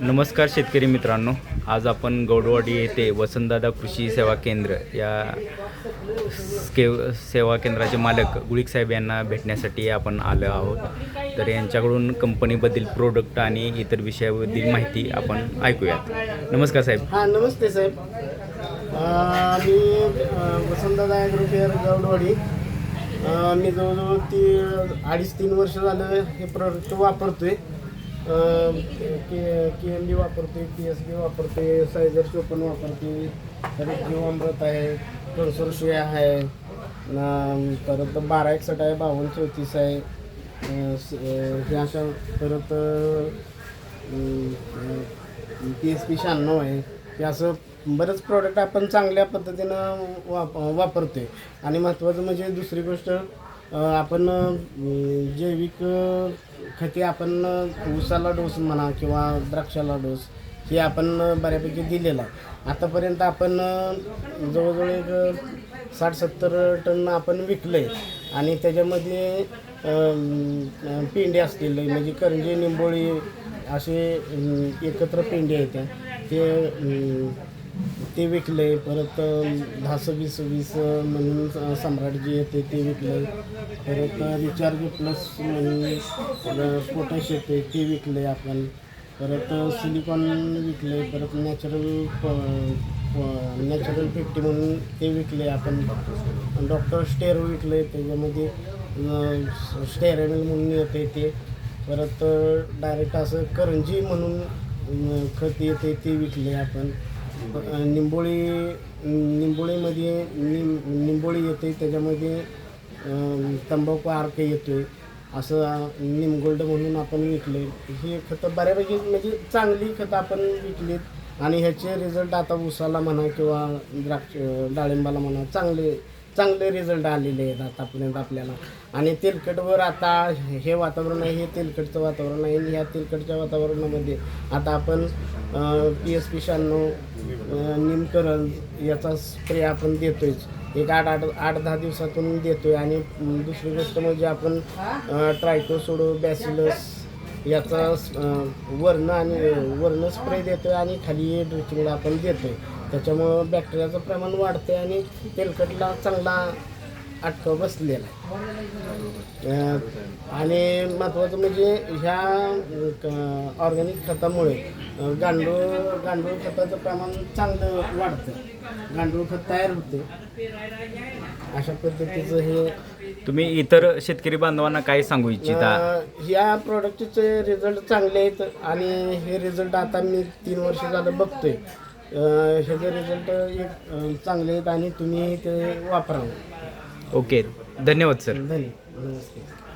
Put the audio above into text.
नमस्कार शेतकरी मित्रांनो. आज आपण गौडवाडी येथे वसंतदादा कृषी सेवा केंद्र या स्केव सेवा केंद्राचे मालक गुळिक साहेब यांना भेटण्यासाठी आपण आलो आहोत. तर यांच्याकडून कंपनीबद्दल प्रोडक्ट आणि इतर विषयाबद्दल माहिती आपण ऐकूयात. नमस्कार साहेब. हां नमस्ते साहेब. मी वसंतदादा ॲग्रोकेअर गौडवाडी. मी जवळजवळ ती अडीच तीन वर्ष झालं हे प्रोडक्ट वापरतोय. के के एम बी वापरते पी एस बी वापरते सायझर चोपन वापरते. परत जीवामृत आहे कणसोर आहे. परत बारा एकसठ आहे बावन्न चौतीस आहे. स- हे अशा परत पी एस पी शहाण्णव आहे. हे असं बरंच प्रोडक्ट आपण चांगल्या पद्धतीनं वाप वापरतोय. आणि महत्त्वाचं म्हणजे दुसरी गोष्ट आपण जैविक खते आपण ऊसाला डोस म्हणा किंवा द्राक्षाला डोस हे आपण बऱ्यापैकी दिलेला आहे आतापर्यंत आपण जवळजवळ एक साठ सत्तर टन आपण विकलं आहे आणि त्याच्यामध्ये अं, पेंडे असतील म्हणजे करंजी निंबोळी असे एकत्र पेंडे आहेत त्या. ते ते विकले परत अं, दहा वीस वीस म्हणून सम्राट जे येते ते विकले. परत रिचार्ज प्लस म्हणून पोटॅश येते ते विकले आपण. परत सिलिकॉन विकले परत नॅचरल नॅचरल फिफ्टी म्हणून ते विकले आपण. डॉक्टर स्टेअर विकले त्याच्यामध्ये स्टेअरेबल म्हणून येते ते. परत डायरेक्ट असं करंजी म्हणून खत येते ते विकले आपण. निंबोळी निंबोळीमध्ये निं निंबोळी येते त्याच्यामध्ये तंबाखू आर्क येतो असं निमगोल्ड म्हणून आपण विकले. हे खतं बऱ्यापैकी म्हणजे चांगली खतं आपण विकलीत. आणि ह्याचे रिझल्ट आता ऊसाला म्हणा किंवा द्राक्ष डाळिंबाला म्हणा चांगले चांगले रिझल्ट आलेले आहेत आतापर्यंत आपल्याला. आणि तेलकटवर आता हे वातावरण आहे हे तेलकटचं वातावरण आहे ह्या तेलकटच्या वातावरणामध्ये आता आपण पी एस पी शहाण्णव निमकरण याचा स्प्रे आपण देतोयच एक आठ आठ आठ दहा दिवसातून देतोय आणि दुसरी गोष्ट म्हणजे आपण ट्रायकोसोडो बॅसिलस याचा वर्ण आणि वर्ण स्प्रे देतोय आणि खाली ड्रिचिंगला आपण देतोय. त्याच्यामुळं बॅक्टेरियाचं प्रमाण वाढते आणि तेलकटला चांगला अटकाव बसलेला आहे. आणि महत्त्वाचं म्हणजे ह्या ऑर्गॅनिक खतामुळे गांडूळ गांडूळ खताचं प्रमाण चांगलं वाढतं गांडूळ खत तयार होते अशा पद्धतीचं हे तुम्ही इतर शेतकरी बांधवांना काय सांगू इच्छिता? ह्या प्रोडक्टचे रिझल्ट चांगले आहेत आणि हे रिझल्ट आता मी तीन वर्ष झालं बघतोय. ह्याचे रिझल्ट एक चांगले आहेत आणि तुम्ही ते वापरावं. ओके. धन्यवाद सर धन्यवाद. नमस्ते.